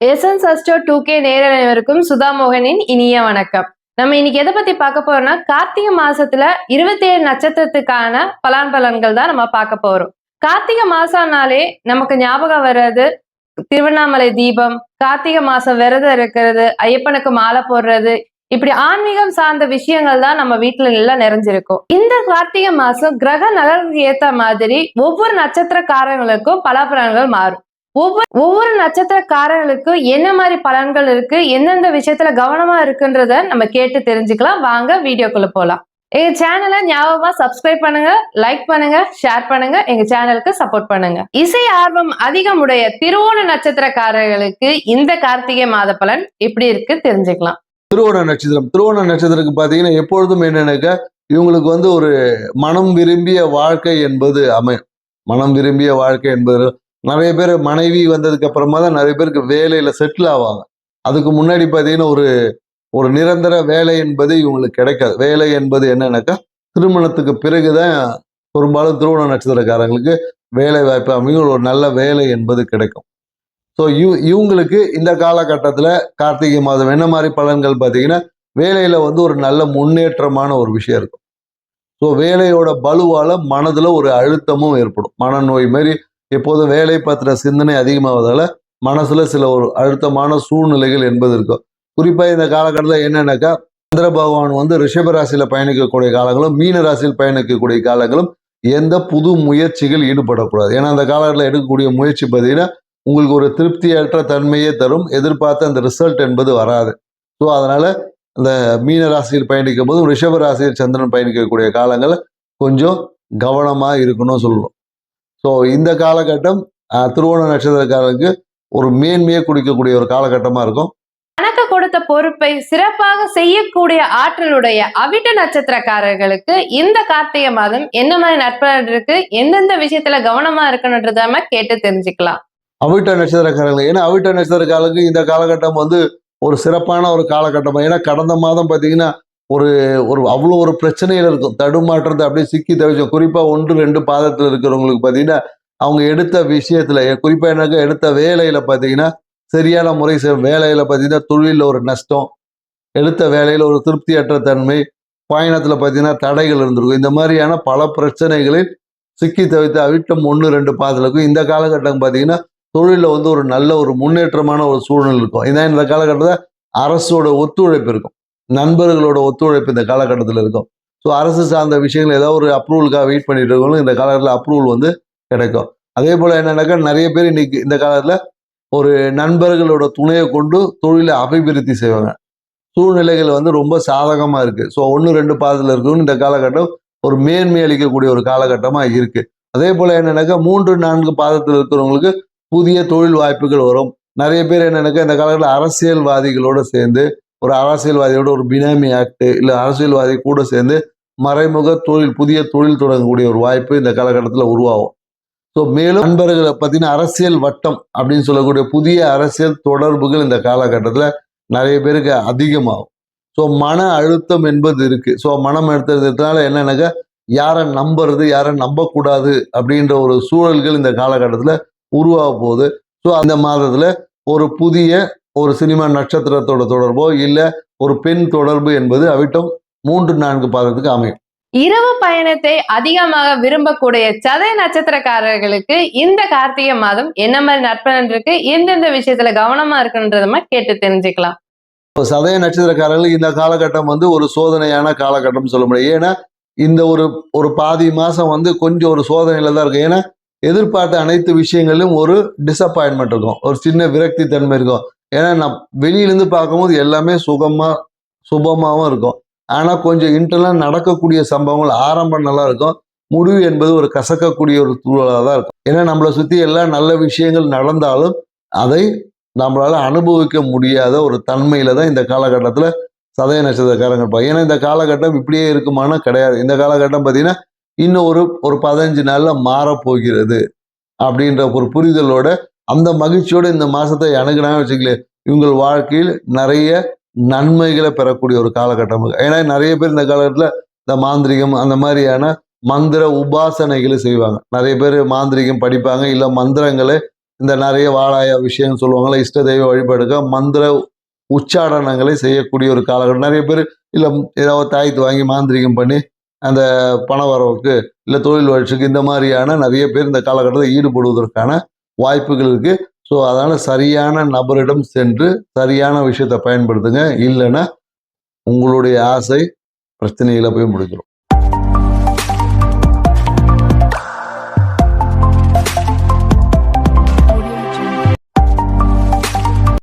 SN சஸ்டோ டூ கே நேரனைவருக்கும் சுதா மோகனின் இனிய வணக்கம். நம்ம இன்னைக்கு எதை பத்தி பார்க்க போறோம்னா கார்த்திகை மாசத்துல இருபத்தி ஏழு நட்சத்திரத்துக்கான பலான் பலன்கள் தான் நம்ம பார்க்க போறோம். கார்த்திகை மாசம்னாலே நமக்கு ஞாபகம் வர்றது திருவண்ணாமலை தீபம் கார்த்திகை மாசம் விரதம் இருக்கிறது ஐயப்பனுக்கு மாலை போடுறது இப்படி ஆன்மீகம் சார்ந்த விஷயங்கள் தான் நம்ம வீட்டுல எல்லாம் நிறைஞ்சிருக்கும். இந்த கார்த்திகை மாசம் கிரக நகருக்கு ஏத்த மாதிரி ஒவ்வொரு நட்சத்திரக்காரங்களுக்கும் பலாபலன்கள் மாறும். ஒவ்வொரு ஒவ்வொரு நட்சத்திரக்காரர்களுக்கும் என்ன மாதிரி பலன்கள் இருக்கு? எந்தெந்த விஷயத்துல கவனமா இருக்குன்றத நம்ம கேட்டு தெரிஞ்சுக்கலாம். வாங்க வீடியோக்குள்ள போலாம். எங்க சேனலை ஞாபகமா சப்ஸ்கிரைப் பண்ணுங்க லைக் பண்ணுங்க ஷேர் பண்ணுங்க எங்க சேனலுக்கு சப்போர்ட் பண்ணுங்க. இசை ஆர்வம் அதிகமுடைய திருவோண நட்சத்திரக்காரர்களுக்கு இந்த கார்த்திகை மாத பலன் எப்படி இருக்கு தெரிஞ்சுக்கலாம். திருவோண நட்சத்திரம். திருவோண நட்சத்திரத்துக்கு பார்த்தீங்கன்னா எப்பொழுதும் என்னன்னாக்கா இவங்களுக்கு வந்து ஒரு மனம் விரும்பிய வாழ்க்கை என்பது அமையும். மனம் விரும்பிய வாழ்க்கை என்பது நிறைய பேர் மனைவி வந்ததுக்கு அப்புறமா தான் நிறைய பேருக்கு வேலையில செட்டில் ஆவாங்க. அதுக்கு முன்னாடி பார்த்தீங்கன்னா ஒரு ஒரு நிரந்தர வேலை என்பது இவங்களுக்கு கிடைக்காது. வேலை என்பது என்னன்னாக்கா திருமணத்துக்கு பிறகுதான் பெரும்பாலும் திருமண நட்சத்திரக்காரங்களுக்கு வேலை வாய்ப்பு அமையும். ஒரு நல்ல வேலை என்பது கிடைக்கும். ஸோ இவ இவங்களுக்கு இந்த காலகட்டத்தில் கார்த்திகை மாதம் என்ன மாதிரி பலன்கள் பார்த்தீங்கன்னா வேலையில் வந்து ஒரு நல்ல முன்னேற்றமான ஒரு விஷயம் இருக்கும். ஸோ வேலையோட பலுவால் மனதில் ஒரு அழுத்தமும் ஏற்படும். மனநோய் மாதிரி எப்போதும் வேலை பத்திர சிந்தனை அதிகமாவதால் மனசில் சில ஒரு அழுத்தமான சூழ்நிலைகள் என்பது இருக்கும். குறிப்பாக இந்த காலகட்டத்தில் என்னென்னாக்கா சந்திர பகவான் வந்து ரிஷப ராசியில் பயணிக்கக்கூடிய காலங்களும் மீன ராசியில் பயணிக்கக்கூடிய காலங்களும் எந்த புது முயற்சிகள் ஈடுபடக்கூடாது. ஏன்னா அந்த காலகட்டத்தில் எடுக்கக்கூடிய முயற்சி பார்த்தீங்கன்னா உங்களுக்கு ஒரு திருப்தியற்ற தன்மையே தரும். எதிர்பார்த்த அந்த ரிசல்ட் என்பது வராது. ஸோ அதனால் அந்த மீன ராசியில் பயணிக்கும் போதும் ரிஷப ராசியில் சந்திரன் பயணிக்கக்கூடிய காலங்களில் கொஞ்சம் கவனமாக இருக்கணும் சொல்லணும். ஸோ இந்த காலகட்டம் திருவோண நட்சத்திரக்காரருக்கு ஒரு மேன்மையை குடிக்கக்கூடிய ஒரு காலகட்டமாக இருக்கும். தனக்கு கொடுத்த பொறுப்பை சிறப்பாக செய்யக்கூடிய ஆற்றலுடைய அவிட்ட நட்சத்திரக்காரர்களுக்கு இந்த கார்த்திகை மாதம் என்ன மாதிரி நற்பலன் இருக்கு எந்தெந்த விஷயத்துல கவனமா இருக்கணுன்றத நம்ம கேட்டு தெரிஞ்சுக்கலாம். அவிட்ட நட்சத்திரக்காரர்கள் ஏன்னா அவிட்ட நட்சத்திரக்காரர்களுக்கு இந்த காலகட்டம் வந்து ஒரு சிறப்பான ஒரு காலகட்டம் ஏன்னா கடந்த மாதம் பார்த்தீங்கன்னா ஒரு ஒரு அவ்வளோ ஒரு பிரச்சனையில் இருக்கும். தடுமாற்றத்தை அப்படியே சிக்கி தவிச்சோம் குறிப்பாக ஒன்று ரெண்டு பாதத்தில் இருக்கிறவங்களுக்கு பார்த்தீங்கன்னா அவங்க எடுத்த விஷயத்தில் குறிப்பாக எனக்கு எடுத்த வேலையில் பார்த்தீங்கன்னா சரியான முறை வேலையில் பார்த்தீங்கன்னா தொழிலில் ஒரு நஷ்டம் எடுத்த வேலையில் ஒரு திருப்தியற்ற தன்மை பயணத்தில் பார்த்தீங்கன்னா தடைகள் இருந்திருக்கும். இந்த மாதிரியான பல பிரச்சனைகளில் சிக்கி தவித்த அவிட்டம் ஒன்று ரெண்டு பாதலுக்கும் இந்த காலகட்டம் பார்த்தீங்கன்னா தொழிலில் வந்து ஒரு நல்ல ஒரு முன்னேற்றமான ஒரு சூழ்நிலை இருக்கும். இதான் இந்த காலகட்டத்தில் அரசோட ஒத்துழைப்பு இருக்கும். நண்பர்களோட ஒத்துழைப்பு இந்த காலகட்டத்தில் இருக்கும். ஸோ அரசு சார்ந்த விஷயங்கள் ஏதாவது ஒரு அப்ரூவலுக்காக வெயிட் பண்ணிட்டு இருக்கவங்களும் இந்த காலகட்டத்தில் அப்ரூவல் வந்து கிடைக்கும். அதே போல் என்னன்னாக்கா நிறைய பேர் இன்னைக்கு இந்த காலத்தில் ஒரு நண்பர்களோட துணையை கொண்டு தொழிலை அபிவிருத்தி செய்வாங்க. சூழ்நிலைகள் வந்து ரொம்ப சாதகமாக இருக்குது ஸோ ஒன்று ரெண்டு பாதத்தில் இருக்கணும்னு இந்த காலகட்டம் ஒரு மேன்மை அளிக்கக்கூடிய ஒரு காலகட்டமாக இருக்குது அதே போல் என்னன்னாக்கா மூன்று நான்கு பாதத்தில் இருக்கிறவங்களுக்கு புதிய தொழில் வாய்ப்புகள் வரும். நிறைய பேர் என்னென்னாக்கா இந்த காலகட்டத்தில் அரசியல்வாதிகளோட சேர்ந்து ஒரு அரசியல்வாதியோட ஒரு பினாமி ஆக்ட் இல்லை அரசியல்வாதி கூட சேர்ந்து மறைமுக தொழில் புதிய தொழில் தொடங்கக்கூடிய ஒரு வாய்ப்பு இந்த காலகட்டத்தில் உருவாகும். ஸோ மேலும் நண்பர்களை பார்த்தீங்கன்னா அரசியல் வட்டம் அப்படின்னு சொல்லக்கூடிய புதிய அரசியல் தொடர்புகள் இந்த காலகட்டத்தில் நிறைய பேருக்கு அதிகமாகும். ஸோ மன அழுத்தம் என்பது இருக்குது ஸோ மனம் அழுத்தத்தினால என்னென்னாக்கா யாரை நம்புறது யாரை நம்பக்கூடாது அப்படின்ற ஒரு சூழல்கள் இந்த காலகட்டத்தில் உருவாக போகுது. ஸோ அந்த மாதத்தில் ஒரு புதிய ஒரு சினிமா நட்சத்திரத்தோட தொடர்போ இல்லை ஒரு பெண் தொடர்பு என்பது அவிட்டம் மூன்று நான்கு பாதத்துக்கு அமையும். இரவு பயணத்தை அதிகமாக விரும்பக்கூடிய சதய நட்சத்திரக்காரர்களுக்கு இந்த கார்த்திகை மாதம் என்ன மாதிரி நற்பலன் இருக்கு? எந்தெந்த விஷயத்துல கவனமா இருக்குன்றத கேட்டு தெரிஞ்சுக்கலாம். இப்போ சதய நட்சத்திரக்காரர்கள் இந்த காலகட்டம் வந்து ஒரு சோதனையான காலகட்டம் சொல்ல முடியும் ஏன்னா இந்த ஒரு ஒரு பாதி மாசம் வந்து கொஞ்சம் ஒரு சோதனையில தான் இருக்கும். ஏன்னா எதிர்பார்த்த அனைத்து விஷயங்களிலும் ஒரு டிசப்பாயின்மெண்ட் இருக்கும். ஒரு சின்ன விரக்தி தன்மை இருக்கும். ஏன்னா நான் வெளியிலேருந்து பார்க்கும்போது எல்லாமே சுகமாக சுபமாகவும் இருக்கும். ஆனால் கொஞ்சம் இன்டர்னலாக நடக்கக்கூடிய சம்பவங்கள் ஆரம்பம் நல்லா இருக்கும். முடிவு என்பது ஒரு கசக்கக்கூடிய ஒரு சூழலாக தான் இருக்கும். ஏன்னா நம்மளை சுற்றி எல்லா நல்ல விஷயங்கள் நடந்தாலும் அதை நம்மளால் அனுபவிக்க முடியாத ஒரு தன்மையில் தான் இந்த காலகட்டத்தில் சதய நட்சத்திரக்காரங்க இருப்பாங்க. ஏன்னா இந்த காலகட்டம் இப்படியே இருக்குமானா கிடையாது. இந்த காலகட்டம் பார்த்தீங்கன்னா இன்னும் ஒரு ஒரு பதினஞ்சு நாளில் மாறப்போகிறது அப்படின்ற ஒரு புரிதலோட அந்த மகிழ்ச்சியோடு இந்த மாதத்தை அணுகுனாங்க வச்சுக்கலேன் இவங்கள் வாழ்க்கையில் நிறைய நன்மைகளை பெறக்கூடிய ஒரு காலகட்டம். ஏன்னா நிறைய பேர் இந்த காலகட்டத்தில் இந்த மாந்திரிகம் அந்த மாதிரியான மந்திர உபாசனைகளை செய்வாங்க. நிறைய பேர் மாந்திரிகம் படிப்பாங்க இல்லை மந்திரங்களை இந்த நிறைய வாழாய விஷயம்னு சொல்லுவாங்களா இஷ்ட தெய்வ வழிபாடுக்க மந்திர உச்சாடனங்களை செய்யக்கூடிய ஒரு காலகட்டம். நிறைய பேர் இல்லை ஏதாவது தாய்த்து வாங்கி மாந்திரிகம் பண்ணி அந்த பண வரவுக்கு இல்லை தொழில் வளர்ச்சிக்கு இந்த மாதிரியான நிறைய பேர் இந்த காலகட்டத்தில் ஈடுபடுவதற்கான வாய்ப்புகள் இருக்குது ஸோ அதனால் சரியான நபரிடம் சென்று சரியான விஷயத்தை பயன்படுத்துங்க. இல்லைன்னா உங்களுடைய ஆசை பிரச்சனைகளை போய் முடிஞ்சிடும்